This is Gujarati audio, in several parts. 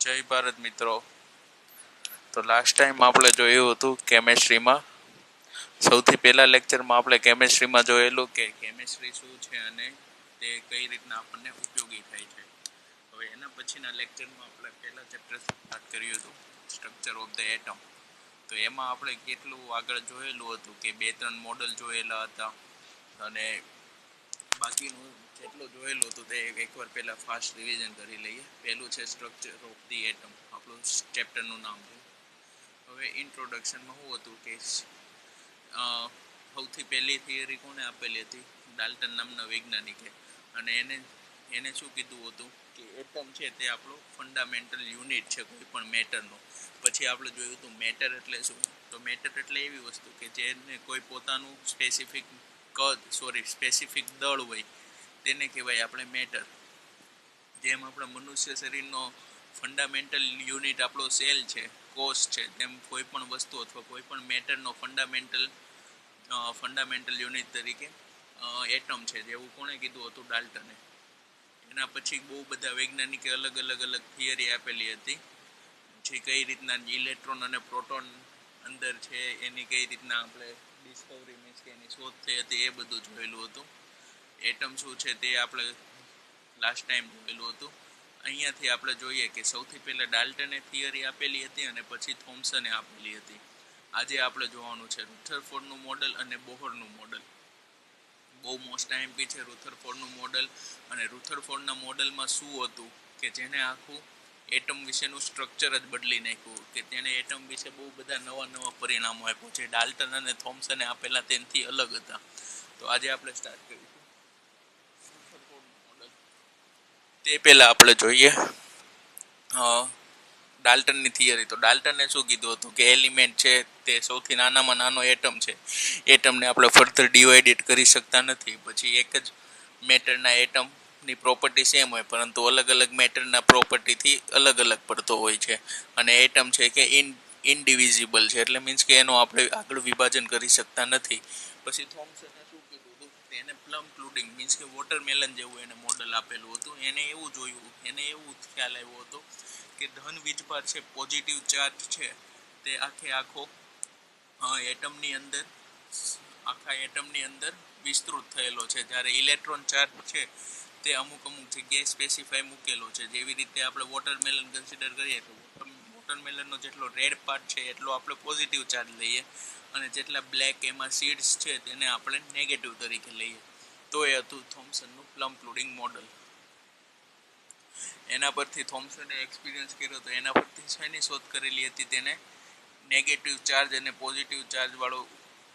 જય ભારત મિત્રો. તો લાસ્ટ ટાઈમ આપણે જોયું હતું કેમેસ્ટ્રીમાં. સૌથી પહેલા લેક્ચરમાં આપણે કેમેસ્ટ્રીમાં જોયેલું કે કેમેસ્ટ્રી શું છે અને તે કઈ રીતના આપણને ઉપયોગી થાય છે. હવે એના પછીના લેક્ચરમાં આપણે પહેલા ચેપ્ટર સ્ટાર્ટ કર્યું હતું સ્ટ્રક્ચર ઓફ ધ એટમ તો એમાં આપણે કેટલું આગળ જોયેલું હતું કે બે ત્રણ મોડલ જોયેલા હતા અને બાકીનું જેટલું જોયેલું હતું તે એકવાર પહેલા ફાસ્ટ રિવિઝન કરી લઈએ. પહેલું છે સ્ટ્રક્ચર ઓફ ધી એટમ આપણું ચેપ્ટરનું નામ છે. હવે ઇન્ટ્રોડક્શનમાં શું હતું કે સૌથી પહેલી થિયરી કોને આપેલી હતી? ડાલ્ટન નામના વૈજ્ઞાનિકે. અને એને એને શું કીધું હતું કે એટમ છે તે આપણો ફંડામેન્ટલ યુનિટ છે, કોઈ પણ મેટરનો પછી આપણે જોયું હતું મેટર એટલે શું? તો મેટર એટલે એવી વસ્તુ કે જેને કોઈ પોતાનું સ્પેસિફિક કદ સોરી સ્પેસિફિક દળ હોય તેને કહેવાય આપણે મેટર જેમ આપણા મનુષ્ય શરીરનો ફંડામેન્ટલ યુનિટ આપણો સેલ છે, કોષ છે, તેમ કોઈ પણ વસ્તુ અથવા કોઈ પણ મેટરનો ફંડામેન્ટલ ફંડામેન્ટલ યુનિટ તરીકે એટમ છે, જેવું કોણે કીધું હતું ડાલ્ટને. એના પછી બહુ બધા વૈજ્ઞાનિકે અલગ અલગ અલગ થિયરી આપેલી હતી, જે કઈ રીતના ઇલેક્ટ્રોન અને પ્રોટોન અંદર છે, એની કઈ રીતના આપણે ડિસ્કવરી મીન્સ કે એની શોધ થઈ હતી, એ બધું જોયેલું હતું. એટમ શું છે તે આપણે લાસ્ટ ટાઈમ જોયેલું હતું. અહીંયાથી આપણે જોઈએ કે સૌથી પહેલાં ડાલ્ટને થિયરી આપેલી હતી અને પછી થોમ્સને આપેલી હતી. આજે આપણે જોવાનું છે રૂથરફોર્ડનું મોડલ અને બોહરનું મોડલ બહુ મોસ્ટ ટાઈમ છે રૂથરફોર્ડનું મોડલ અને રૂથરફોર્ડના મોડલમાં શું હતું કે જેને આખું એટમ વિશેનું સ્ટ્રક્ચર જ બદલી નાખ્યું. કે તેણે એટમ વિશે બહુ બધા નવા નવા પરિણામો આપ્યા છે. ડાલ્ટન અને થોમ્સને આપેલા તેનાથી અલગ હતા. તો આજે આપણે સ્ટાર્ટ કરીશું રુથરફોર્ડનું મોડલ તે પહેલાં આપણે જોઈએ. ડાલ્ટનની થિયરી તો ડાલ્ટને શું કીધું હતું કે એલિમેન્ટ છે તે સૌથી નાનામાં નાનો એટમ છે. એટમને આપણે ફર્ધર ડિવાઇડેડ કરી શકતા નથી. પછી એક જ મેટરના એટમની પ્રોપર્ટી સેમ હોય, પરંતુ અલગ અલગ મેટરના પ્રોપર્ટીથી અલગ અલગ પડતો હોય છે. અને એટમ છે કે ઇન ઇનડિવિઝિબલ છે. એટલે મીન્સ કે એનું આપણે આગળ વિભાજન કરી શકતા નથી. પછી થોમ્સને હતું એને પ્લમ ક્લુડિંગ મીન્સ કે વોટરમેલન જેવું એને મોડલ આપેલું હતું. એને એવું જોયું, એને એવું ખ્યાલ આવ્યો હતો કે ધન વીજ પર છે પોઝિટિવ ચાર્જ છે. તે આખે આખો એટમની અંદર, આખા એટમની અંદર વિસ્તૃત થયેલો છે. જ્યારે ઇલેક્ટ્રોન ચાર્જ છે, તે અમુક અમુક જગ્યાએ સ્પેસિફાઈ મૂકેલો છે. જેવી રીતે આપણે વોટરમેલન કન્સિડર કરીએ તો વોટરમેલનનો જેટલો રેડ પાર્ટ છે, એટલો આપણે પોઝિટિવ ચાર્જ લઈએ. અને જેટલા બ્લેક એમાં સીડ્સ છે, તેને આપણે નેગેટિવ તરીકે લઈએ. તો એ હતું થોમ્સનનું પ્લમ પ્લુડિંગ મોડલ એના પરથી થોમ્સને એક્સપિરિયન્સ કર્યો તો એના પરથી શેની શોધ કરેલી હતી તેને? નેગેટિવ ચાર્જ અને પોઝિટિવ ચાર્જવાળો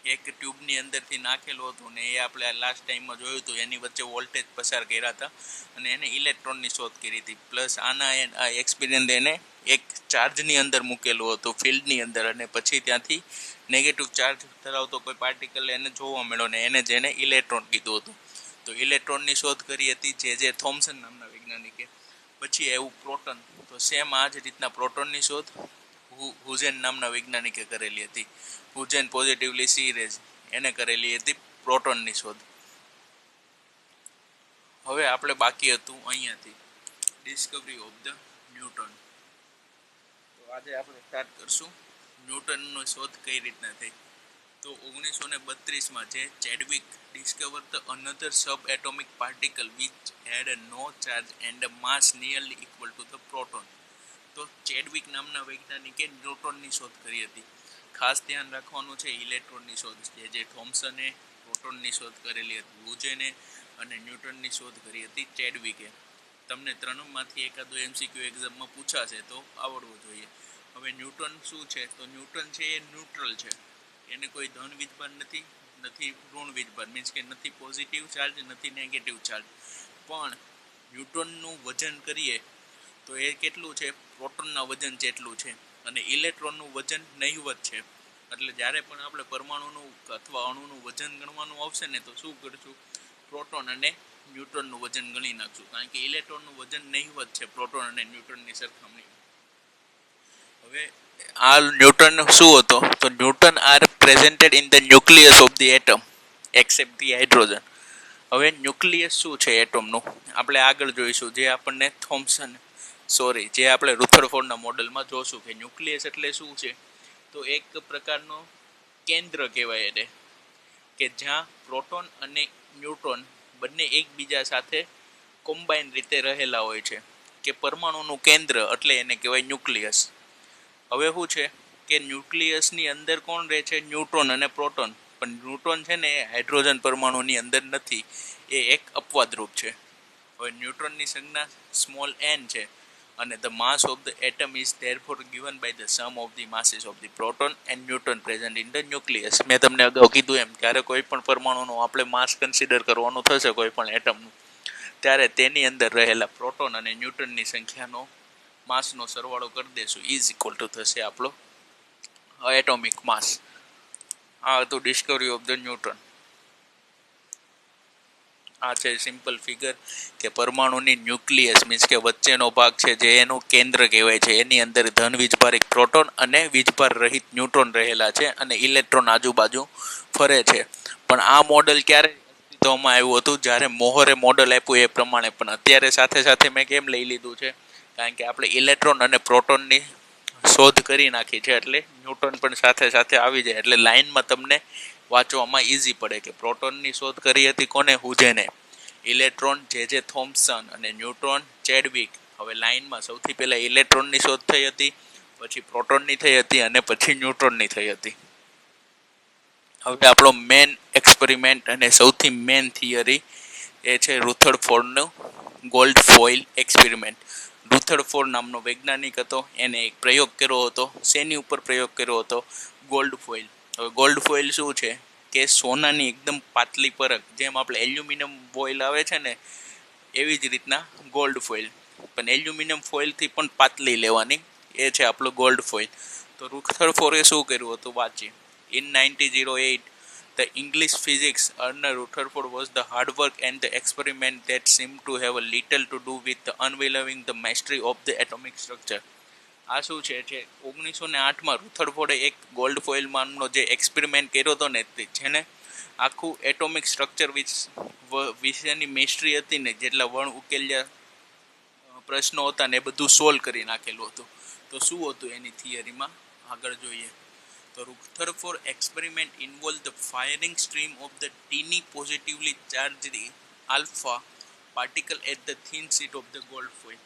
એક ટ્યુબની અંદરથી નાખેલો હતો ને એ આપણે લાસ્ટ ટાઈમમાં જોયું હતું એની વચ્ચે વોલ્ટેજ પસાર કર્યા હતા. અને એને ઇલેક્ટ્રોનની શોધ કરી હતી. પ્લસ આના એ- આ એક્સપિરિયન્સ એને એક ચાર્જની અંદર મૂકેલું હતું ફિલ્ડની અંદર. અને પછી ત્યાંથી નેગેટિવ ચાર્જ ધરાવતો કોઈ પાર્ટિકલ એને જોવા મળ્યો ને એને જેને ઇલેક્ટ્રોન કીધું હતું. તો ઇલેક્ટ્રોનની શોધ કરી હતી જે જે થોમ્સન નામના વૈજ્ઞાનિકે. પછી એવું પ્રોટોન. તો સેમ આ જ રીતના પ્રોટોનની શોધ હુ- હુજેન નામના વૈજ્ઞાનિકે કરેલી હતી. હુજેન પોઝિટિવલી સી રેઝ એને કરેલી હતી પ્રોટોનની શોધ. હવે આપણે બાકી હતું અહીંયાથી. ડિસ્કવરી ઓફ ધ ન્યૂટન આજે આપણે સ્ટાર્ટ કરશું. ન્યૂટનનો શોધ કઈ રીતના થઈ? તો ઓગણીસો ને બત્રીસમાં જે Chadwick discover the another sub atomic particle which had no charge and mass nearly equal to the proton તો ચેડવિક નામના વૈજ્ઞાનિકે ન્યૂટ્રોનની શોધ કરી હતી. ખાસ ધ્યાન રાખવાનું છે, ઇલેક્ટ્રોનની શોધ જે જે થોમ્સને પ્રોટોનની શોધ કરેલી હતી, વુજેને અને ન્યૂટનની શોધ કરી હતી ચેડવિકે. તમને ત્રણમાંથી એકાદો એમસીક્યુ એક્ઝામમાં પૂછાશે તો આવડવું જોઈએ. હવે ન્યૂટન શું છે? તો ન્યૂટન છે એ ન્યુટ્રલ છે. એને કોઈ ધન વિધભાન નથી નથી ઋણ વિધભાન મીન્સ કે નથી પોઝિટિવ ચાર્જ નથી નેગેટિવ ચાર્જ પણ ન્યૂટનનું વજન કરીએ તો એ કેટલું છે? પ્રોટોનના વજન જેટલું છે. અને ઇલેક્ટ્રોનનું વજન નહીવત છે. એટલે જ્યારે પણ આપણે પરમાણુનું અથવા અણુનું વજન ગણવાનું આવશે ને તો શું કરશું? પ્રોટોન અને ન્યૂટ્રોનનું વજન ગણી નાખશું. કારણ કે ઇલેક્ટ્રોનનું વજન નહીવત છે, પ્રોટોન અને ન્યુટ્રોનની સરખામણી હવે આ ન્યૂટન શું હતો? તો neutron are presented in the nucleus of the atom, except the hydrogen. હવે ન્યુક્લિયસ શું છે એટમનું? આપણે આગળ જોઈશું. જે આપણને થોમ્સન સોરી, જે આપણે રુથરફોર્ડના મોડલમાં જોશું કે ન્યુક્લિયસ એટલે શું છે? તો એક પ્રકારનો કેન્દ્ર કહેવાય એને, કે જ્યાં પ્રોટોન અને ન્યુટ્રોન બંને એકબીજા સાથે કોમ્બાઈન રીતે રહેલા હોય છે કે પરમાણુનું કેન્દ્ર એટલે એને કહેવાય ન્યુક્લિયસ હવે શું છે કે ન્યુક્લિયસની અંદર કોણ રહે છે? ન્યુટ્રોન અને પ્રોટોન. પણ ન્યુટ્રોન છે ને એ હાઇડ્રોજન પરમાણુની અંદર નથી. એ એક અપવાદરૂપ છે. હવે ન્યુટ્રોનની સંજ્ઞા સ્મોલ એન છે. અને the mass of the atom is therefore given by the sum of the masses of the proton and neutron present in the nucleus મેં તમને અગાઉ કીધું એમ, જ્યારે કોઈ પણ પરમાણુનું આપણે માસ કન્સિડર કરવાનું થશે, કોઈ પણ એટમનું ત્યારે તેની અંદર રહેલા પ્રોટોન અને ન્યુટ્રનની સંખ્યાનો માસનો સરવાળો કરી દેશું. ઇઝ ઇક્વલ ટુ થશે આપણો એટોમિક માસ આ હતું ડિસ્કવરી ઓફ ધ ન્યુટ્રન આ છે સિમ્પલ ફિગર કે પરમાણુની ન્યુક્લિયસ મીન્સ કે વચ્ચેનો ભાગ છે જે એનું કેન્દ્ર કહેવાય છે. એની અંદર ધન વીજભારિક પ્રોટોન અને વીજભાર રહિત ન્યુટ્રોન રહેલા છે અને ઇલેક્ટ્રોન આજુબાજુ ફરે છે. પણ આ મોડલ ક્યારે અસ્તિત્વમાં આવ્યું હતું? જ્યારે મોહરે મોડલ આપ્યું એ પ્રમાણે પણ અત્યારે સાથે સાથે મેં કેમ લઈ લીધું છે? કારણ કે આપણે ઇલેક્ટ્રોન અને પ્રોટોનની શોધ કરી નાખી છે એટલે ન્યૂટ્રોન પણ સાથે સાથે આવી જાય. એટલે લાઇનમાં તમને વાંચવામાં ઇઝી પડે કે પ્રોટોનની શોધ કરી હતી કોને, હુજેને? ઇલેક્ટ્રોન, જે જે થોમ્સન અને ન્યુટ્રોન, ચેડવિક. હવે લાઇનમાં સૌથી પહેલાં ઇલેક્ટ્રોનની શોધ થઈ હતી, પછી પ્રોટોનની થઈ હતી અને પછી ન્યુટ્રોનની થઈ હતી. હવે આપણો મેન એક્સપેરિમેન્ટ અને સૌથી મેન થિયરી એ છે રુથર્ડફોર્ડનું ગોલ્ડ ફોઇલ એક્સપેરિમેન્ટ. રુથર્ડફોર્ડ નામનો વૈજ્ઞાનિક હતો, એને એક પ્રયોગ કર્યો હતો, શેની ઉપર પ્રયોગ કર્યો હતો? Gold foil. હવે ગોલ્ડ ફોઇલ શું છે કે સોનાની એકદમ પાતળી પરખ જેમ આપણે એલ્યુમિનિયમ ફોઇલ આવે છે ને એવી જ રીતના ગોલ્ડ ફોઇલ પણ એલ્યુમિનિયમ ફોઇલથી પણ પાતળી લેવાની એ છે આપણો ગોલ્ડ ફોઇલ તો રુથરફોર્ડે શું કર્યું હતું વાંચી in ninety zero eight English physics Erna Rutherford was the hard work and the experiment that seemed to have a little to do with the unveiling the mastery of the atomic structure. આ શું છે જે ઓગણીસો ને આઠમાં રૂથરફોર્ડે એક ગોલ્ડ ફોઇલ માનનો જે એક્સપેરિમેન્ટ કર્યો હતો ને જેને આખું એટોમિક સ્ટ્રક્ચર વિશેની મિસ્ટ્રી હતી ને જેટલા વણ ઉકેલ્યા પ્રશ્નો હતા ને એ બધું સોલ્વ કરી નાખેલું હતું. તો શું હતું એની થિયરીમાં આગળ જોઈએ. તો Rutherford experiment involve the firing stream of the tiny positively charged alpha particle at the thin sheet of the gold foil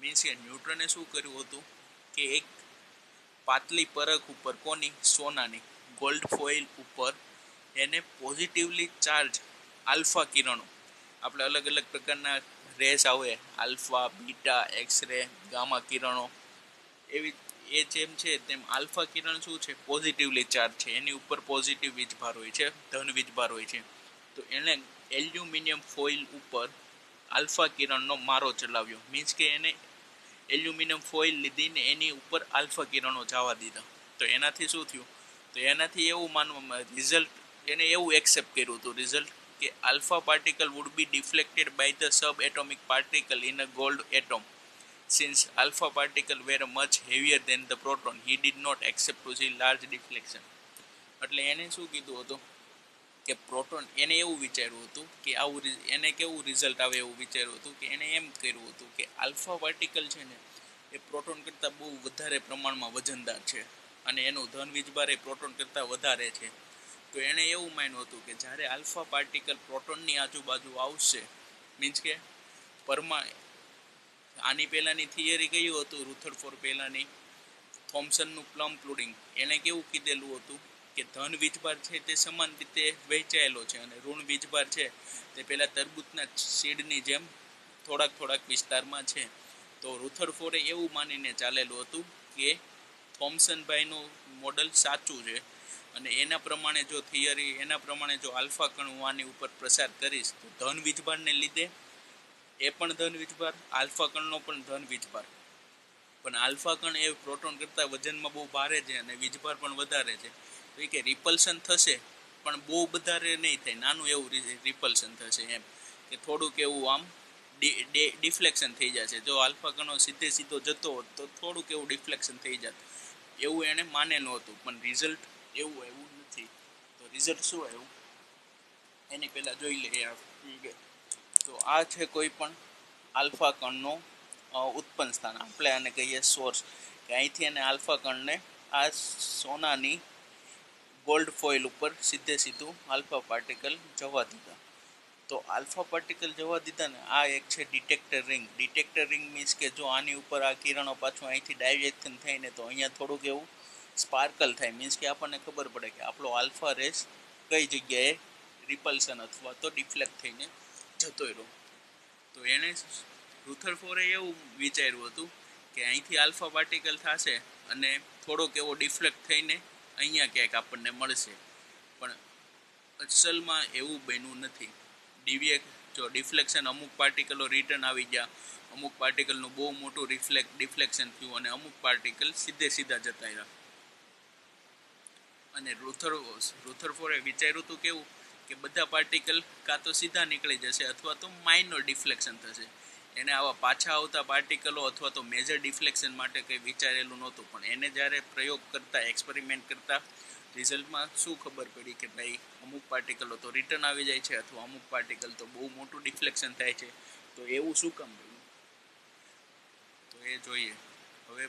means કે ન્યુટ્રને શું કર્યું હતું? કે એક પાતલી પરખ ઉપર કોની? સોનાની. ગોલ્ડ ફોઇલ ઉપર. એને પોઝિટિવલી ચાર્જ આલ્ફા કિરણો. આપણે અલગ અલગ પ્રકારના રેસ આવે. Alpha, beta X ray gamma કિરણો. એવી એ જેમ છે તેમ આલ્ફા કિરણ શું છે? પોઝિટિવલી ચાર્જ છે. એની ઉપર પોઝિટિવ વીજભાર હોય છે, ધન વીજભાર હોય છે. તો એણે એલ્યુમિનિયમ ફોઇલ ઉપર આલ્ફા કિરણનો મારો ચલાવ્યો. મીન્સ કે એને એલ્યુમિનિયમ ફોઇલ લીધીને એની ઉપર આલ્ફા કિરણો જવા દીધા. તો એનાથી શું થયું? તો એનાથી એવું માનવામાં રિઝલ્ટ એને એવું એક્સેપ્ટ કર્યું હતું રિઝલ્ટ કે alpha particle would be deflected by the sub atomic particle in a gold atom since alpha particle were much heavier than the proton he did not expect to see large deflection એટલે એને શું કીધું હતું? કે પ્રોટોન એને એવું વિચાર્યું હતું કે આવું એને કેવું રિઝલ્ટ આવે એવું વિચાર્યું હતું કે એણે એમ કર્યું હતું કે આલ્ફા પાર્ટિકલ છે ને, એ પ્રોટોન કરતાં બહુ વધારે પ્રમાણમાં વજનદાર છે અને એનું ધન વીજભાર એ પ્રોટોન કરતાં વધારે છે. તો એણે એવું માન્યું હતું કે જ્યારે આલ્ફા પાર્ટિકલ પ્રોટોનની આજુબાજુ આવશે મીન્સ કે પરમા, આની પહેલાંની થિયરી કયું હતું રૂથડ ફોર પહેલાંની થોમ્સનનું પ્લમ પ્લુડિંગ એણે કેવું કીધેલું હતું? કે ધન વીજભાર છે તે સમાન રીતે વહેંચાયેલો છે અને ઋણ વીજભાર છે તે પહેલાં તરબૂચના સીડની જેમ થોડાક થોડાક વિસ્તારમાં છે. તો રુથરફોરે એવું માનીને ચાલેલું હતું કે થોમ્સનભાઈનું મોડલ સાચું છે અને એના પ્રમાણે જો થિયરી, એના પ્રમાણે જો આલ્ફા કણ હું આની ઉપર પ્રસાર કરીશ, તો ધન વીજભારને લીધે એ પણ ધન વીજભાર આલ્ફા કણનો પણ ધન વીજભાર પણ આલ્ફા કણ એ પ્રોટોન કરતાં વજનમાં બહુ ભારે છે અને વીજભાર પણ વધારે છે. એ કે રિપલ્શન થશે, પણ બહુ વધારે નહીં થાય. નાનું એવું રિપલ્શન થશે એમ. કે થોડુંક એવું આમ ડિફ્લેક્શન થઈ જશે. જો આલ્ફા કણો સીધે સીધો જતો હોત, તો થોડુંક એવું ડિફ્લેક્શન થઈ જાત. એવું એણે માનેલું હતું, પણ રિઝલ્ટ એવું એવું નથી. તો રિઝલ્ટ શું આવ્યું? એની પહેલાં જોઈ લઈએ તો આ છે કોઈ પણ આલ્ફા કણનો ઉત્પન્ન સ્થાન. આપણે આને કહીએ સોર્સ કે અહીંથી એને આલ્ફા કણને આ સોનાની ગોલ્ડ ફોઇલ ઉપર સીધે સીધું આલ્ફા પાર્ટિકલ જવા દીધા. તો આલ્ફા પાર્ટિકલ જવા દીધા ને આ એક છે detector ring. Detector ring means કે જો આની ઉપર આ કિરણો પાછું અહીંથી ડાયરેક્શન થઈને તો અહીંયા થોડુંક એવું સ્પાર્કલ થાય. મીન્સ કે આપણને ખબર પડે કે આપણો આલ્ફા રેસ કઈ જગ્યાએ રિપલ્સન અથવા તો ડિફ્લેક્ટ થઈને જતો રહ્યો. તો એણે રુથરફોરે એવું વિચાર્યું હતું કે અહીંથી આલ્ફા પાર્ટિકલ થશે અને થોડોક એવો ડિફ્લેક્ટ થઈને અહીંયા ક્યાંક આપણને મળશે. પણ અસલમાં એવું બન્યું નથી. ડીવીએ જો ડિફ્લેક્શન અમુક પાર્ટિકલો રિટર્ન આવી ગયા. અમુક પાર્ટિકલનું બહુ મોટું રિફ્લેક્ટ ડિફ્લેક્શન થયું અને અમુક પાર્ટિકલ સીધે સીધા જતા રહ્યા. અને રુથર રુથરફોરે વિચાર્યું હતું કેવું? કે બધા પાર્ટિકલ કાં તો સીધા નીકળી જશે અથવા તો માઇનર ડિફ્લેક્શન થશે. એને આવા પાછા આવતા પાર્ટિકલો અથવા તો મેજર ડિફ્લેક્શન માટે કંઈ વિચારેલું નહોતું. પણ એને જ્યારે પ્રયોગ કરતાં એક્સપેરિમેન્ટ કરતા રિઝલ્ટમાં શું ખબર પડી કે ભાઈ, અમુક પાર્ટિકલો તો રિટર્ન આવી જાય છે અથવા અમુક પાર્ટિકલ તો બહુ મોટું ડિફ્લેક્શન થાય છે. તો એવું શું કામ બન્યું? તો એ જોઈએ. હવે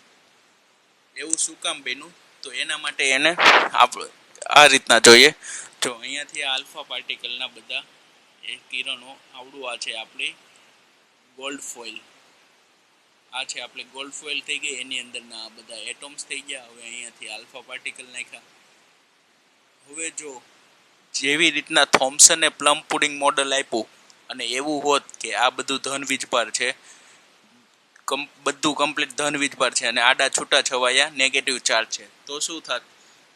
એવું શું કામ બન્યું? તો એના માટે એને આપણે આ રીતના જોઈએ. જો અહીંયાથી આલ્ફા પાર્ટિકલના બધા એ કિરણો આવડું આ છે આપણી. ગોલ્ડ ફોઇલ આ છે આપણે ગોલ્ડ ફોઇલ થઈ ગઈ. એની અંદરના આ બધા એટમ્સ થઈ ગયા. હવે અહીંયાથી આલ્ફા પાર્ટિકલ નાખ્યા. હવે જો જેવી રીતના થોમ્સને પ્લમ પુડિંગ મોડલ આપ્યું, અને એવું હોત કે આ બધું ધન વીજભાર છે, કમ, બધું કમ્પ્લીટ ધન વીજભાર છે, અને આડા છૂટા છવાયા નેગેટિવ ચાર્જ છે. તો શું થાત?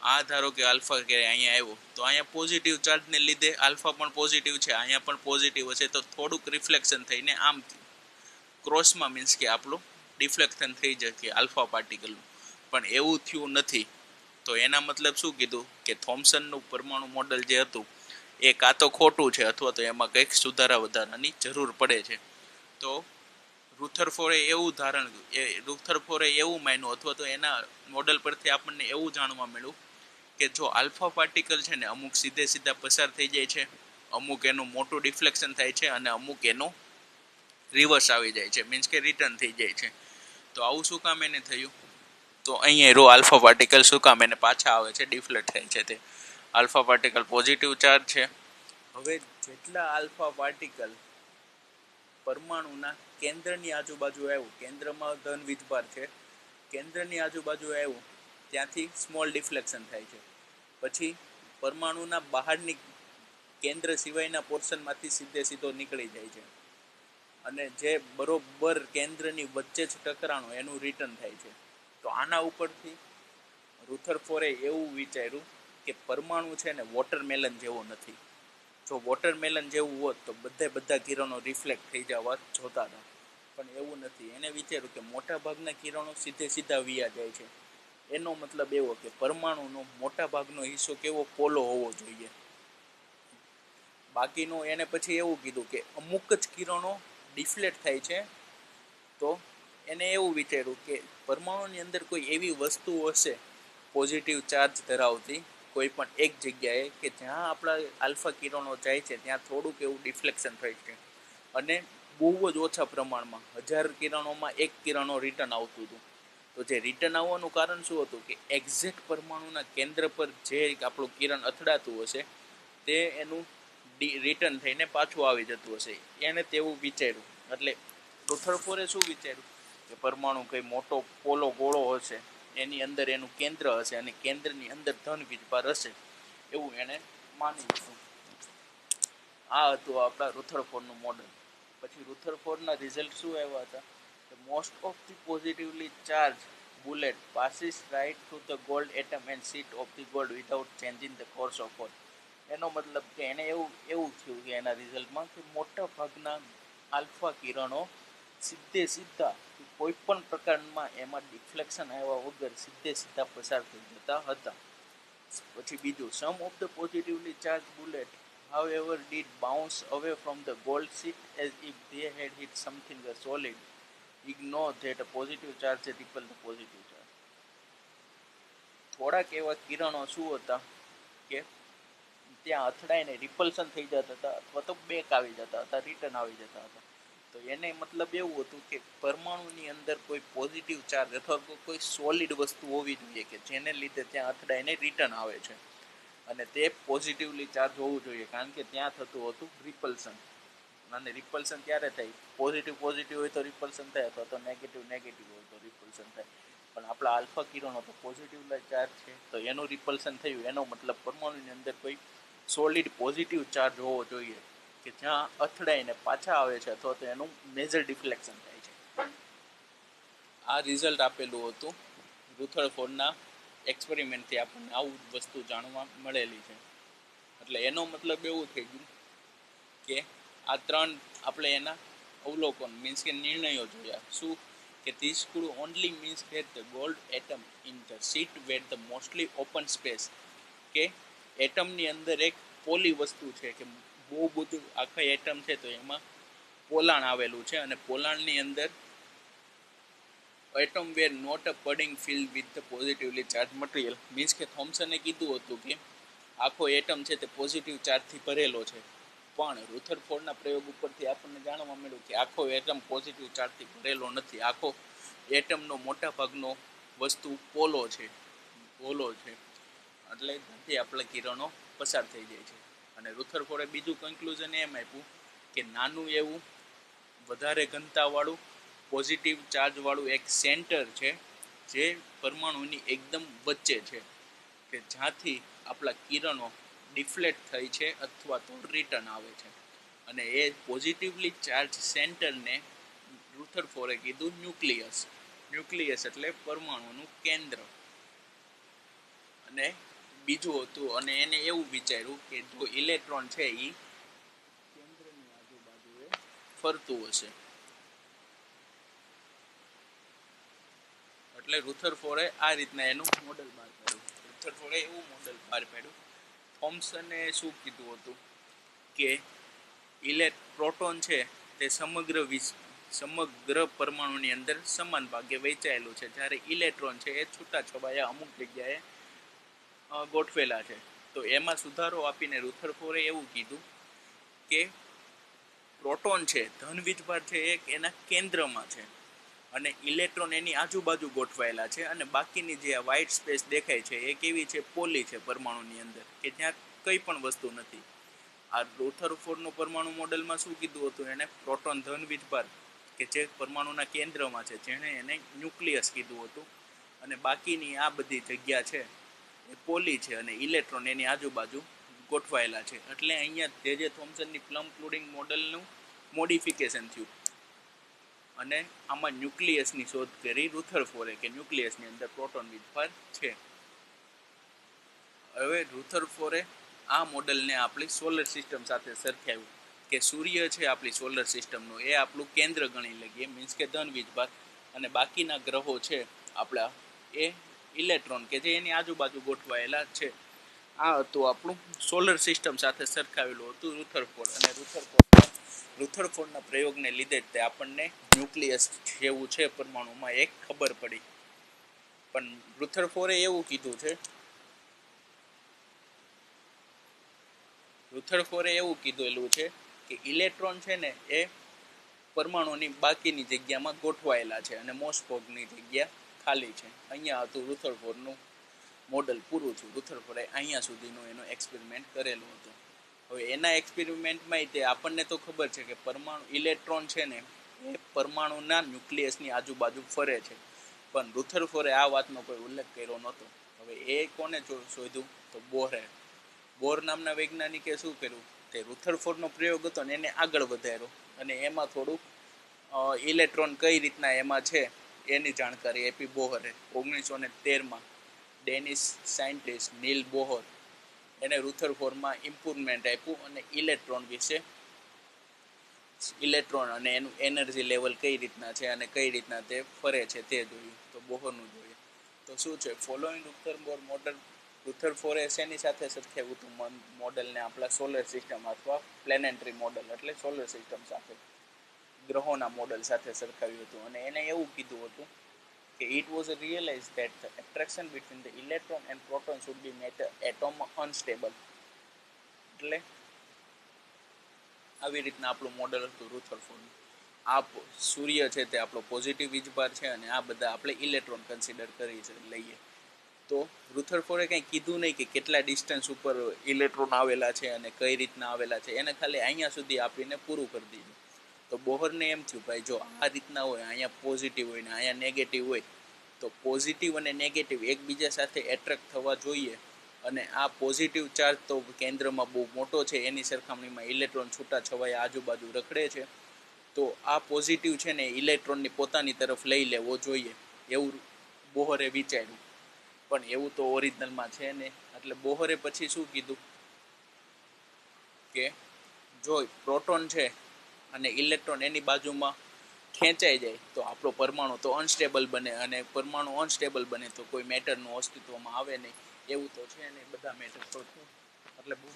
આ ધારો કે આલ્ફા કે અહીંયા આવ્યો, તો અહીંયા પોઝિટિવ ચાર્જને લીધે આલ્ફા પણ પોઝિટિવ છે, અહીંયા પણ પોઝિટિવ હશે, તો થોડુંક રિફ્લેક્શન થઈને આમ ક્રોસમાં મીન્સ કે આપણું ડિફ્લેક્શન થઈ જશે આલ્ફા પાર્ટિકલનું પણ એવું થયું નથી. તો એના મતલબ શું કીધું? કે થોમ્સનનું પરમાણુ મોડલ જે હતું, એ કાં તો ખોટું છે અથવા તો એમાં કંઈક સુધારા વધારાની જરૂર પડે છે. તો રુથરફોરે એવું ધારણ એ રુથરફોરે એવું માન્યું અથવા તો એના મોડલ પરથી આપણને એવું જાણવા મળ્યું કે જો આલ્ફા પાર્ટિકલ છે ને અમુક સીધે સીધા પસાર થઈ જાય છે, અમુક એનું મોટું ડિફ્લેક્શન થાય છે અને અમુક એનું રિવર્સ આવી જાય છે મીન્સ કે રિટર્ન થઈ જાય છે. તો આવું શું કામ એને થયું? તો અહીંયા રો આલ્ફા પાર્ટિકલ શું કામ એને પાછા આવે છે ડિફ્લેટ થાય છે તે. આલ્ફા પાર્ટિકલ પોઝિટિવ ચાર્જ છે. હવે જેટલા આલ્ફા પાર્ટિકલ પરમાણુના કેન્દ્રની આજુબાજુ આવ્યું, કેન્દ્રમાં ધન વિધભાર છે, કેન્દ્રની આજુબાજુ આવ્યું, ત્યાંથી સ્મોલ ડિફ્લેક્શન થાય છે. પછી પરમાણુના બહારની કેન્દ્ર સિવાયના પોર્શનમાંથી સીધે સીધો નીકળી જાય છે. અને જે બરોબર કેન્દ્રની વચ્ચે જ ટકરાણો એનું રિટર્ન થાય છે. તો આના ઉપરથી રુથરફોરે એવું વિચાર્યું કે પરમાણુ છે ને વોટરમેલન જેવો નથી. જો વોટરમેલન જેવું હોત તો બધે બધા કિરણો રિફ્લેક્ટ થઈ જવા જોતા હતા. પણ એવું નથી. એને વિચાર્યું કે મોટા ભાગના કિરણો સીધે સીધા વિયા જાય છે. એનો મતલબ એવો કે પરમાણુનો મોટા ભાગનો હિસ્સો કેવો પોલો હોવો જોઈએ. બાકીનું એને પછી એવું કીધું કે અમુક જ કિરણો ડિફ્લેક્ટ થાય છે, તો એને એવું વિચાર્યું કે પરમાણુની અંદર કોઈ એવી વસ્તુ હશે પોઝિટિવ ચાર્જ ધરાવતી કોઈ પણ એક જગ્યાએ કે જ્યાં આપણા આલ્ફા કિરણો જાય છે, ત્યાં થોડુંક એવું ડિફ્લેક્શન થાય છે. અને બહુ જ ઓછા પ્રમાણમાં, હજાર કિરણોમાં એક કિરણો રિટર્ન આવતું હતું. તો જે રિટર્ન આવવાનું કારણ શું હતું કે એક્ઝેક્ટ પરમાણુના કેન્દ્ર પર જે આપણું કિરણ અથડાતું હશે, તે એનું રિટર્ન થઈને પાછું આવી જતું હશે. એને તેવું વિચાર્યું. એટલે રુથરફોરે શું વિચાર્યું? કે પરમાણુ કંઈ મોટો પોલો ગોળો હશે, એની અંદર એનું કેન્દ્ર હશે અને કેન્દ્રની અંદર ધન વીજભાર હશે, એવું એણે માની લીધું. આ હતું આપણા રુથરફોરનું મોડલ પછી રુથરફોરના રિઝલ્ટ શું આવ્યા હતા? કે most of the positively charge bullet passes right through the gold atom and sheet of the gold without changing the course of thought એનો મતલબ કે એને એવું એવું થયું કે એના રિઝલ્ટમાં કે મોટા ભાગના આલ્ફા કિરણો સીધે સીધા કોઈ પણ પ્રકારમાં એમાં ડિફ્લેક્શન આવ્યા વગર સીધે સીધા પસાર થઈ જતા હતા. પછી બીજું some of the positively charge bullet however did bounce away from the gold sheet as if they had hit something solid ignore that positive charge repel the positive charge થોડાક એવા કિરણો શું હતા કે ત્યાં અથડાઈને રિપલ્શન થઈ જતા હતા અથવા તો બેક આવી જતા હતા રિટર્ન આવી જતા હતા. તો એને મતલબ એવું હતું કે પરમાણુની અંદર કોઈ પોઝિટિવ ચાર્જ અથવા કોઈ સોલિડ વસ્તુ હોવી જોઈએ કે જેને લીધે ત્યાં અથડાઈને રિટર્ન આવે છે. અને તે પોઝિટિવલી ચાર્જ હોવું જોઈએ કારણ કે ત્યાં થતું હતું રિપલ્સન અને રિપલ્સન ક્યારે થાય? પોઝિટિવ પોઝિટિવ હોય તો રિપલ્સન થાય અથવા તો નેગેટિવ નેગેટિવ હોય તો રિપલ્સન થાય. પણ આપણા આલ્ફા કિરણો તો પોઝિટિવ ચાર્જ છે. તો એનું રિપલ્સન થયું. એનો મતલબ પરમાણુની અંદર કોઈ સોલિડ પોઝિટિવ ચાર્જ હોવો જોઈએ કે જ્યાં અથડાઈને પાછા આવે છે અથવા તો એનું મેજર ડિફ્લેક્શન થાય છે. આ રિઝલ્ટ આપેલું હતું રુથરફોર્ડના એક્સપેરિમેન્ટથી આપણને આવું વસ્તુ જાણવા મળેલી છે. એટલે એનો મતલબ એવું થઈ ગયું કે આ ત્રણ આપણે એના અવલોકન મીન્સ કે નિર્ણયો જોયા. શું? કે this could only means that the gold atom in the sheet were the mostly open space કે એટમની અંદર એક પોલી વસ્તુ છે કે બહુ બધું આખા એટમ છે તો એમાં પોલાણ આવેલું છે અને પોલાણની અંદર atom were not a pudding fill with the positively charge material. Means કે થોમ્સને કીધું હતું કે આખો એટમ છે તે પોઝિટિવ ચાર્જથી ભરેલો છે. પણ રુથરફોર્ડના પ્રયોગ ઉપરથી આપણને જાણવા મળ્યું કે આખો એટમ પોઝિટિવ ચાર્જથી ભરેલો નથી. આખો એટમનો મોટા ભાગનો વસ્તુ પોલો છે. પોલો છે. એટલે ત્યાંથી આપણે કિરણો પસાર થઈ જાય છે. અને રુથરફોર્ડે બીજું કન્ક્લુઝન એમ આપ્યું કે નાનું એવું, વધારે ઘનતાવાળું પોઝિટિવ ચાર્જવાળું એક સેન્ટર છે, જે પરમાણુની એકદમ વચ્ચે છે. કે જ્યાંથી આપણા કિરણો ડિફ્લેક્ટ થઈ છે અથવા તો રિટર્ન આવે છે. અને એ પોઝિટિવલી ચાર્જ સેન્ટરને રુથરફોરે કીધું ન્યુક્લિયસ ન્યુક્લિયસ એટલે પરમાણુનું કેન્દ્ર. અને બીજું હતું અને એને એવું વિચાર્યું કે જો ઇલેક્ટ્રોન છે એ કેન્દ્રની આજુબાજુએ ફરતું હશે. એટલે રુથરફોરે આ રીતના એનું મોડેલ બહાર પાડ્યું. રુથરફોરે એવું મોડલ બહાર પાડ્યું. થોમ્સને શું કીધું હતું કે ઇલેક્ટ પ્રોટોન છે તે સમગ્ર સમગ્ર પરમાણુની અંદર સમાન ભાગે વહેંચાયેલું છે. જ્યારે ઇલેક્ટ્રોન છે એ છૂટા છવાયા અમુક જગ્યાએ ગોઠવેલા છે. તો એમાં સુધારો આપીને રૂથરફોરે એવું કીધું કે પ્રોટોન છે, ધન વીજભાર છે, એક એના કેન્દ્રમાં છે. અને ઇલેક્ટ્રોન એની આજુબાજુ ગોઠવાયેલા છે અને બાકીની જે વ્હાઇટ સ્પેસ દેખાય છે, એ કેવી છે? પોલી છે પરમાણુની અંદર, કે જ્યાં કંઈ પણ વસ્તુ નથી. આ રુથરફોર્ડનું પરમાણુ મોડેલમાં શું કીધું હતું? એને પ્રોટોન ધન વીજભાર, કે જે પરમાણુના કેન્દ્રમાં છે, જેણે એને ન્યુક્લિયસ કીધું હતું. અને બાકીની આ બધી જગ્યા છે એ પોલી છે અને ઇલેક્ટ્રોન એની આજુબાજુ ગોઠવાયેલા છે. એટલે અહીંયા જે જે થોમ્સનની પ્લમ ક્લુડિંગ મોડલનું મોડિફિકેશન થયું. અને આમાં ન્યુક્લિયસની શોધ કરી રુથરફોરે કે ન્યુક્લિયસની અંદર પ્રોટોન વિજભાર છે. હવે રુથરફોરે આ મોડલને આપણી સોલર સિસ્ટમ સાથે સરખાવ્યું કે સૂર્ય છે આપણી સોલર સિસ્ટમનું. એ આપણું કેન્દ્ર ગણી લઈએ, મીન્સ કે ધન વિધભાગ અને બાકીના ગ્રહો છે આપણા એ ઇલેક્ટ્રોન કે જે એની આજુબાજુ ગોઠવાયેલા છે. આ હતું આપણું સોલર સિસ્ટમ સાથે સરખાવેલું હતું રૂથરફોર્ડ અને રૂથરફોર્ડ રૂથરફોર્ડના પ્રયોગને લીધે તે આપણને ન્યુક્લિયસ જેવું છે પરમાણુમાં એક ખબર પડી. પણ રૂથરફોરે એવું કીધું છે રૂથરફોરે એવું કીધેલું છે કે ઇલેક્ટ્રોન છે ને એ પરમાણુની બાકીની જગ્યામાં ગોઠવાયેલા છે અને મોસ્ફોગની જગ્યા ખાલી છે. અહીંયા હતું રુથરફોર્ડનું મોડલ પૂરું થયું. રુથરફોર્ડે અહીંયા સુધીનું એનું એક્સપેરિમેન્ટ કરેલું હતું. હવે એના એક્સપેરિમેન્ટમાં તે આપણને તો ખબર છે કે પરમાણુ ઇલેક્ટ્રોન છે ને, એ પરમાણુના ન્યુક્લિયસની આજુબાજુ ફરે છે. પણ રુથરફોરે આ વાતનો કોઈ ઉલ્લેખ કર્યો નહોતો. હવે એ કોને શોધ્યું? તો બોરે બોર નામના વૈજ્ઞાનિકે શું કર્યું? તે રુથરફોર્ડનો પ્રયોગ હતો ને એને આગળ વધાર્યો. અને એમાં થોડુંક ઇલેક્ટ્રોન કઈ રીતના એમાં છે? એની જાણકારી એપી બોહરે. ઓગણીસો ને તેરમાં ડેનિસ સાયન્ટિસ્ટ નીલ બોહર એને રુથરફોર્ડમાં ઇમ્પ્રુવમેન્ટ આપ્યું અને ઇલેક્ટ્રોન વિશે ઇલેક્ટ્રોન અને એનું એનર્જી લેવલ કઈ રીતના છે અને કઈ રીતના તે ફરે છે તે જોયું. તો બોહરનું જોયું તો શું છે? ફોલોઈંગ રુથરફોર્ડ મોડલ રુથરફોરે શેની સાથે સરખાવ્યું હતું? મોડલને આપણા સોલર સિસ્ટમ અથવા પ્લેનેટરી મોડલ એટલે સોલર સિસ્ટમ સાથે. ગ્રહોના મોડલ સાથે સરખાવ્યું હતું. અને એને એવું કીધું હતું કે it was realise that the attraction between the electron and proton should be met atom unstable એટલે આવી રીતના આપણું મોડલ હતું રૂથરફોર્ડનું આ સૂર્ય છે તે આપણો પોઝિટિવ વીજભાર છે અને આ બધા આપણે ઇલેક્ટ્રોન કન્સિડર કરી લઈએ. તો રુથરફોર્ડે કંઈ કીધું નહીં કે કેટલા ડિસ્ટન્સ ઉપર ઇલેક્ટ્રોન આવેલા છે અને કઈ રીતના આવેલા છે. એને ખાલી અહીંયા સુધી આપીને પૂરું કરી દીધું. તો બોહરને એમ થયું, ભાઈ, જો આ રીતના હોય, અહીંયા પોઝિટિવ હોય ને અહીંયા નેગેટિવ હોય, તો પોઝિટિવ અને નેગેટિવ એકબીજા સાથે એટ્રેક્ટ થવા જોઈએ. અને આ પોઝિટિવ ચાર્જ તો કેન્દ્રમાં બહુ મોટો છે, એની સરખામણીમાં ઇલેક્ટ્રોન છૂટા છવાયા આજુબાજુ રખડે છે. તો આ પોઝિટિવ છે ને ઇલેક્ટ્રોનની પોતાની તરફ લઈ લેવો જોઈએ. એવું બોહરે વિચાર્યું. પણ એવું તો ઓરિજિનલમાં છે ને, એટલે બોહરે પછી શું કીધું? કે જો પ્રોટોન છે અને ઇલેક્ટ્રોન એની બાજુમાં ખેંચાઈ જાય, તો આપણો પરમાણુ તો અનસ્ટેબલ બને અને પરમાણુ અનસ્ટેબલ બને તો કોઈ મેટરનું અસ્તિત્વમાં આવે નહીં. એવું તો છે ને બધા મેટર તો છે. એટલે બહુ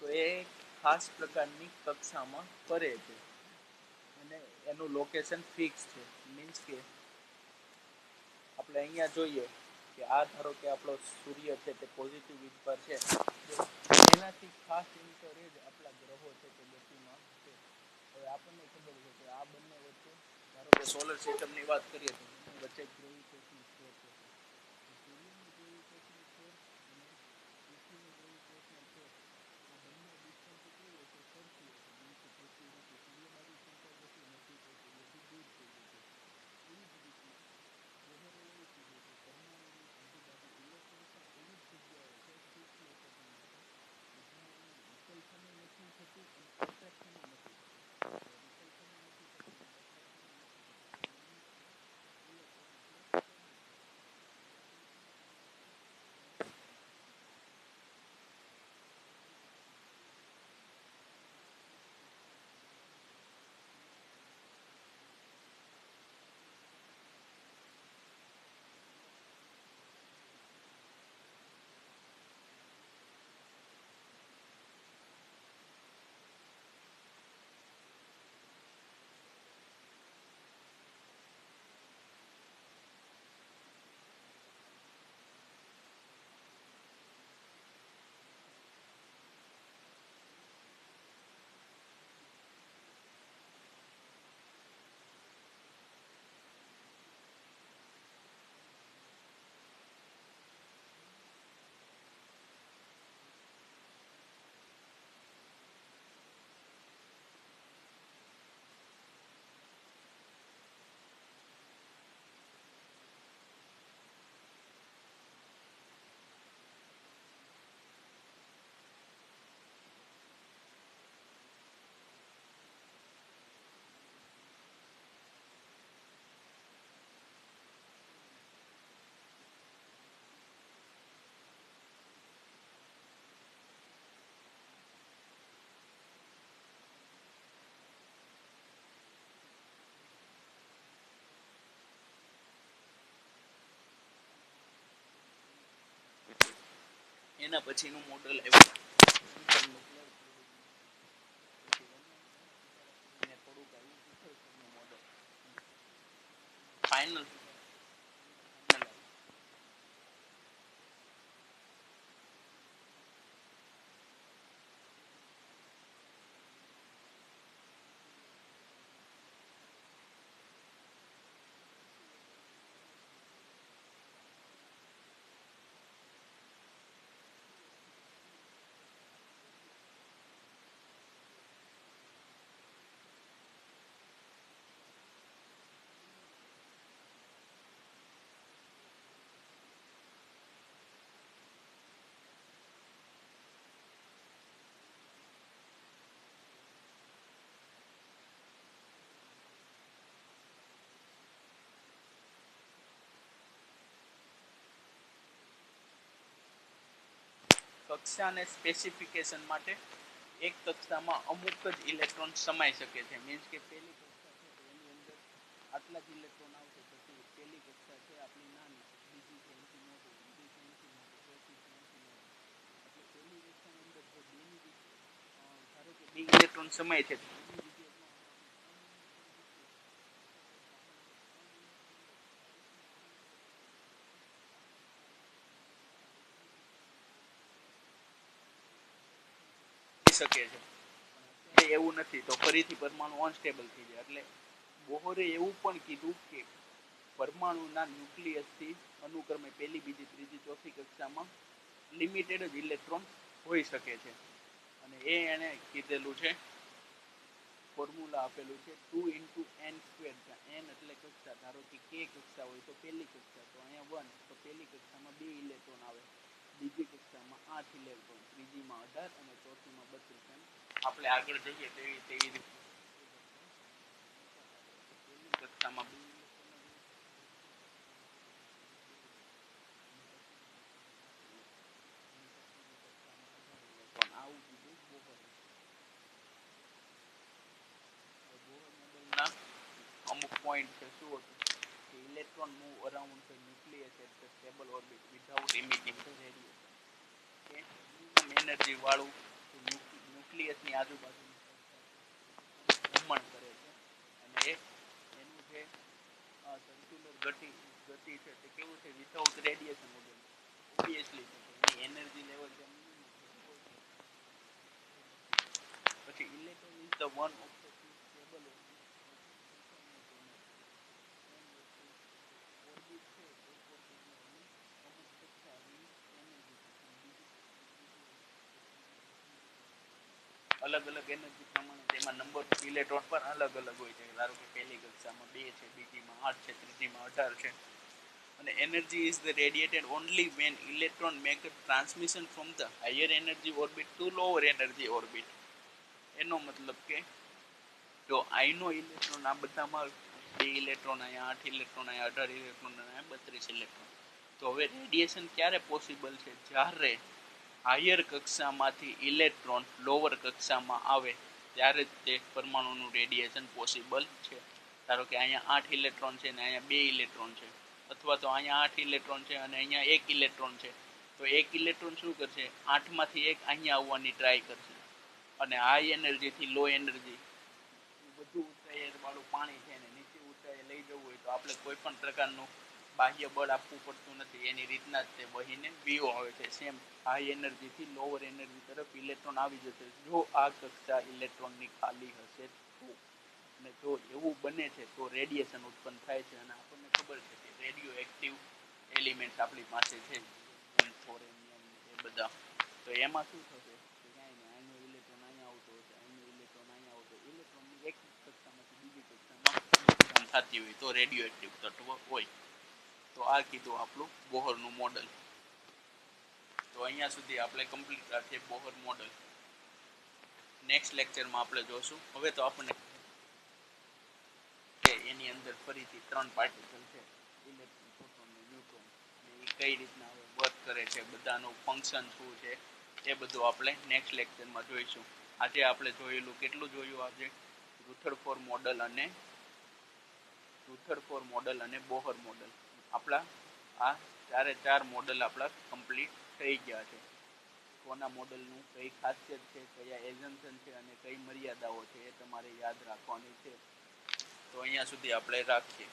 તો એ ખાસ પ્રકારની કક્ષામાં ફરે છે. અને એનું લોકેશન ફિક્સ છે. મીન્સ કે આપણે અહીંયા જોઈએ કે આ ધારો કે આપણો સૂર્ય છે તે પોઝિટિવ વીજભાર છે. એનાથી ખાસ ઇન્ફ્રારેડ આપણા ગ્રહો છે તે ગતિમાં છે. હવે આપણને ખબર છે કે આ બંને વચ્ચે ધારો કે સોલર સિસ્ટમની વાત કરીએ તો વચ્ચે ગ્રેવિટેશનલ ફોર્સ એના પછીનું મોડલ આવ્યું. ફાઇનલ કક્ષા અને સ્પેસિફિકેશન માટે એક કક્ષામાં અમુક જ ઇલેક્ટ્રોન સમાઈ શકે છે. મીન્સ કે પહેલી કક્ષા છે તો એની અંદર આટલા જ ઇલેક્ટ્રોન આવશે પછી પહેલી કક્ષા છે આપણી નાની બીજી છે એનાથી મોટી બીજી છે એનાથી મોટી ચોથી છે એનાથી મોટી. એટલે પહેલી કક્ષાની અંદર જો બેની અ, ધારો કે બે ઇલેક્ટ્રોન સમાય છે હોઈ શકે છે એવું નથી. તો ફરીથી પરમાણુ અનસ્ટેબલ થઈ જાય. એટલે બોહરે એવું પણ કીધું કે પરમાણુના ન્યુક્લિયસથી અનુક્રમે પહેલી, બીજી, ત્રીજી, ચોથી કક્ષામાં લિમિટેડ જ ઇલેક્ટ્રોન હોઈ શકે છે. અને એ એણે કીધેલું છે. ફોર્મ્યુલા આપેલું છે. Two into n square n એટલે કક્ષા. ધારો કે કે કક્ષા હોય તો પહેલી કક્ષા. તો અહીંયા વન તો પહેલી કક્ષામાં બે ઇલેક્ટ્રોન આવે. બીજી કક્ષામાં આઠ ઇલેક્ટ્રોન ત્રીજીમાં અઢાર અને ચોથીમાં બત્રીસ એમ. આપણે આગળ જઈએ તેવી તેવી રીતે. કક્ષામાં અમુક પોઈન્ટ છે શું હતું? કે move around the nucleus at the stable orbit without emitting the radiation. Energy વાળું ન્યુક્લિયસની આજુબાજુ ભ્રમણ કરે છે. અને એક એનું જે સર્ક્યુલર ગતિ ગતિ છે તે કેવું છે? વિધાઉટ રેડિયેશન વગર. ઓબ્વિયસલી એની એનર્જી લેવલ જે છે, પછી electron is the one of the two stable orbit છે એક ઓર્બિટની અમુક કક્ષાની એનર્જી અલગ અલગ એનર્જી પ્રમાણે તેમાં નંબર ઇલેક્ટ્રોન પણ અલગ અલગ હોય છે. ધારો કે પહેલી કક્ષામાં બે છે, બીજીમાં આઠ છે, ત્રીજીમાં અઢાર છે. અને energy is the radiated only when electron make transmission from the higher energy orbit to lower energy orbit એનો મતલબ કે જો આઈનો ઇલેક્ટ્રોન આ બધામાં બે ઇલેક્ટ્રોન અહીંયા આઠ ઇલેક્ટ્રોન અહીંયા અઢાર ઇલેક્ટ્રોન અહીંયા બત્રીસ ઇલેક્ટ્રોન તો હવે રેડિયેશન ક્યારે પોસિબલ છે? જ્યારે હાયર કક્ષામાંથી ઇલેક્ટ્રોન લોઅર કક્ષામાં આવે, ત્યારે જ તે પરમાણુનું રેડિયેશન પોસિબલ છે. ધારો કે અહીંયા આઠ ઇલેક્ટ્રોન છે ને અહીંયા બે ઇલેક્ટ્રોન છે, અથવા તો અહીંયા આઠ ઇલેક્ટ્રોન છે અને અહીંયા એક ઇલેક્ટ્રોન છે. તો એક ઇલેક્ટ્રોન શું કરશે? આઠમાંથી એક અહીંયા આવવાની ટ્રાય કરશે. અને હાઈ એનર્જીથી લો એનર્જી બધું વાળું પાણી છે ને નીચે ઊંચાઈએ લઈ જવું હોય તો આપણે કોઈ પણ પ્રકારનું બાહ્ય બળ આપવું પડતું નથી. એની રીતના જ તે વહીને વીઓ આવે છે. સેમ હાઈ એનર્જીથી લોઅર એનર્જી તરફ ઇલેક્ટ્રોન આવી જશે. જો આ કક્ષા ઇલેક્ટ્રોનની ખાલી હશે તો અને જો એવું બને છે તો રેડિયેશન ઉત્પન્ન થાય છે અને આપણને ખબર છે કે રેડિયો એક્ટિવ એલિમેન્ટ્સ આપણી પાસે છે. એ બધા. તો એમાં શું થશે કે ક્યાંય નહીં આનો ઇલેક્ટ્રોન અહીંયા આવતો હશે, આનો ઇલેક્ટ્રોન અહીંયા આવતો ઇલેક્ટ્રોનની એક કક્ષામાંથી બીજી કક્ષામાં થતી હોય તો રેડિયો એક્ટિવ તત્વ હોય. તો આ કીધું આપણું બોહરનું મોડલ. તો અહીંયા સુધી આપણે કમ્પ્લીટ રાખીએ બોહર મોડલ. નેક્સ્ટ લેક્ચરમાં આપણે જોશું. હવે તો આપણને કે એની અંદર ફરીથી ત્રણ પાર્ટિકલ છે. ઇલેક્ટ્રોન પ્રોટોન અને ન્યુટ્રોન એ કઈ રીતના વર્ક કરે છે, બધાનું ફંક્શન શું છે, એ બધું આપણે નેક્સ્ટ લેક્ચરમાં જોઈશું. આજે આપણે જોયેલું કેટલું જોયું આજે? રુથરફોર મોડલ અને રુથરફોર મોડલ અને બોહર મોડલ આપણા આ ચારે ચાર મોડલ આપણા કમ્પ્લીટ થઈ ગયા છે. કોના મોડલનું કઈ ખાસિયત છે, કયા એઝમ્પશન છે અને કઈ મર્યાદાઓ છે એ તમારે યાદ રાખવાની છે. તો અહીંયા સુધી આપણે રાખીએ.